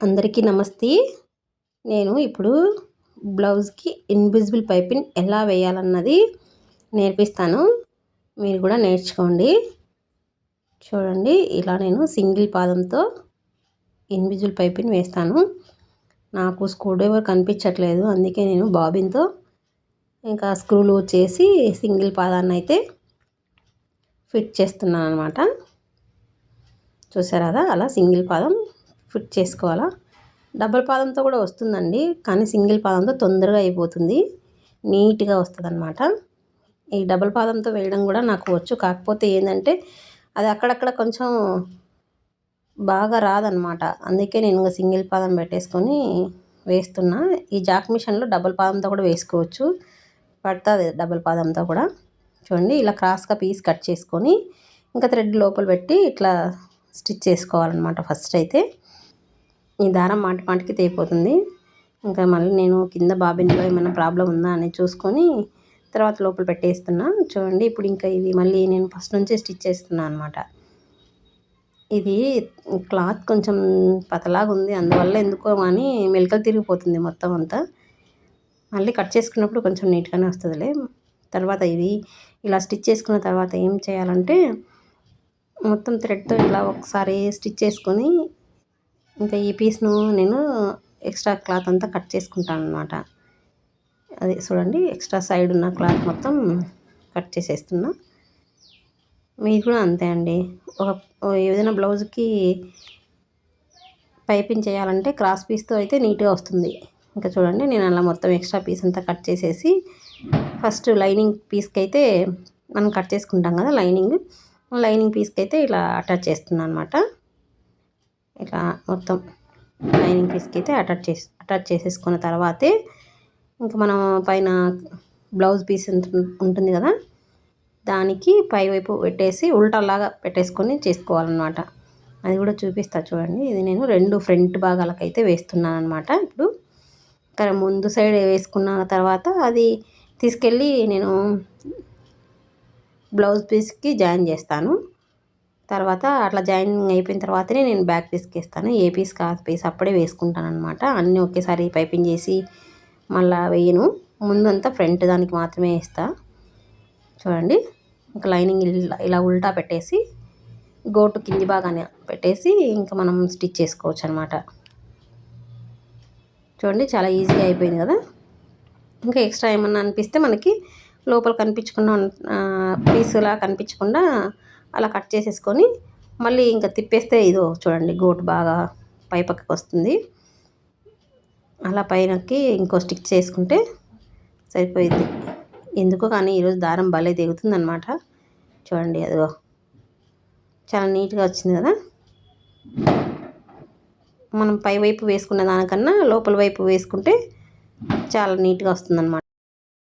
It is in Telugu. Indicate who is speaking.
Speaker 1: అందరికీ నమస్తే. నేను ఇప్పుడు బ్లౌజ్కి ఇన్విజిబుల్ పైపింగ్ ఎలా వేయాలన్నది నేర్పిస్తాను. మీరు కూడా నేర్చుకోండి. చూడండి ఇలా నేను సింగిల్ పాదంతో ఇన్విజిబుల్ పైపింగ్ వేస్తాను. నాకు స్క్రూ డ్రైవర్ కనిపించట్లేదు అందుకే నేను బాబిన్తో ఇంకా స్క్రూలు చేసి సింగిల్ పాదాన్ని అయితే ఫిట్ చేస్తున్నాను అనమాట చూసారా అలా సింగిల్ పాదం ఫిట్ చేసుకోవాలా? డబల్ పాదంతో కూడా వస్తుందండి కానీ సింగిల్ పాదంతో తొందరగా అయిపోతుంది నీట్గా వస్తుంది అనమాట ఈ డబల్ పాదంతో వేయడం కూడా నాకు వచ్చు కాకపోతే ఏంటంటే అది అక్కడక్కడ కొంచెం బాగా రాదనమాట అందుకే నేను ఇంకా సింగిల్ పాదం పెట్టేసుకొని వేస్తున్నా. ఈ జాక్ మిషన్లో డబల్ పాదంతో కూడా వేసుకోవచ్చు పడుతుంది డబల్ పాదంతో కూడా. చూడండి ఇలా క్రాస్గా పీస్ కట్ చేసుకొని ఇంకా థ్రెడ్ లోపల పెట్టి ఇట్లా స్టిచ్ చేసుకోవాలన్నమాట ఫస్ట్ అయితే. ఈ దారం మాటి మాటికి తెగిపోతుంది ఇంకా మళ్ళీ నేను కింద బాబిన్లో ఏమైనా ప్రాబ్లం ఉందా అని చూసుకొని తర్వాత లోపల పెట్టేస్తున్నా. చూడండి ఇప్పుడు ఇంకా ఇది మళ్ళీ నేను ఫస్ట్ నుంచే స్టిచ్ చేస్తున్నాను అనమాట ఇది క్లాత్ కొంచెం పతలాగా ఉంది అందువల్ల ఎందుకో అని మెలకలు తిరిగిపోతుంది మొత్తం అంతా. మళ్ళీ కట్ చేసుకున్నప్పుడు కొంచెం నీట్గానే వస్తుందిలే. తర్వాత ఇది ఇలా స్టిచ్ చేసుకున్న తర్వాత ఏం చేయాలంటే మొత్తం థ్రెడ్తో ఇలా ఒకసారి స్టిచ్ చేసుకొని ఇంకా ఈ పీస్ను నేను ఎక్స్ట్రా క్లాత్ అంతా కట్ చేసుకుంటాను అనమాట అది చూడండి ఎక్స్ట్రా సైడ్ ఉన్న క్లాత్ మొత్తం కట్ చేసేస్తున్నా. మీరు కూడా అంతే అండి. ఒక ఏదైనా బ్లౌజ్కి పైపింగ్ చేయాలంటే క్రాస్ పీస్తో అయితే నీట్గా వస్తుంది. ఇంకా చూడండి నేను అలా మొత్తం ఎక్స్ట్రా పీస్ అంతా కట్ చేసేసి ఫస్ట్ లైనింగ్ పీస్కి అయితే మనం కట్ చేసుకుంటాం కదా లైనింగ్. లైనింగ్ పీస్కి అయితే ఇలా అటాచ్ చేస్తున్నాను అనమాట ఇట్లా మొత్తం లైనింగ్ పీస్కి అయితే అటాచ్ చేసి అటాచ్ చేసేసుకున్న తర్వాతే ఇంకా మనం పైన బ్లౌజ్ పీస్ ఉంటుంది కదా? దానికి పై వైపు పెట్టేసి ఉల్టాలాగా పెట్టేసుకొని చేసుకోవాలన్నమాట. అది కూడా చూపిస్తా చూడండి. ఇది నేను రెండు ఫ్రంట్ భాగాలకైతే వేస్తున్నాను అనమాట ఇప్పుడు. కానీ ముందు సైడ్ వేసుకున్న తర్వాత అది తీసుకెళ్ళి నేను బ్లౌజ్ పీస్కి జాయిన్ చేస్తాను. తర్వాత అట్లా జాయినింగ్ అయిపోయిన తర్వాతనే నేను బ్యాక్ పీస్కి ఇస్తాను ఏ పీస్ కా పీస్ అప్పుడే వేసుకుంటాను అనమాట అన్నీ ఒకేసారి పైపింగ్ చేసి మళ్ళీ వేయను. ముందంతా ఫ్రంట్ దానికి మాత్రమే వేస్తా. చూడండి. ఇంకా లైనింగ్ ఇలా ఉల్టా పెట్టేసి గోటు కింది బాగానే పెట్టేసి ఇంకా మనం స్టిచ్ చేసుకోవచ్చు అనమాట చూడండి. చాలా ఈజీగా అయిపోయింది కదా. ఇంకా ఎక్స్ట్రా ఏమన్నా అనిపిస్తే మనకి లోపల కనిపించకుండా పీసులా కనిపించకుండా అలా కట్ చేసేసుకొని మళ్ళీ ఇంకా తిప్పేస్తే ఇదో చూడండి గోటు బాగా పైపక్కకి వస్తుంది. అలా పైనకి ఇంకో స్టిక్ చేసుకుంటే సరిపోయింది ఎందుకో కానీ ఈరోజు దారం భలే దిగుతుంది అనమాట చూడండి అదిగో చాలా నీట్గా వచ్చింది కదా. మనం పై వైపు వేసుకున్న దానికన్నా లోపల వైపు వేసుకుంటే చాలా నీట్గా వస్తుందన్నమాట.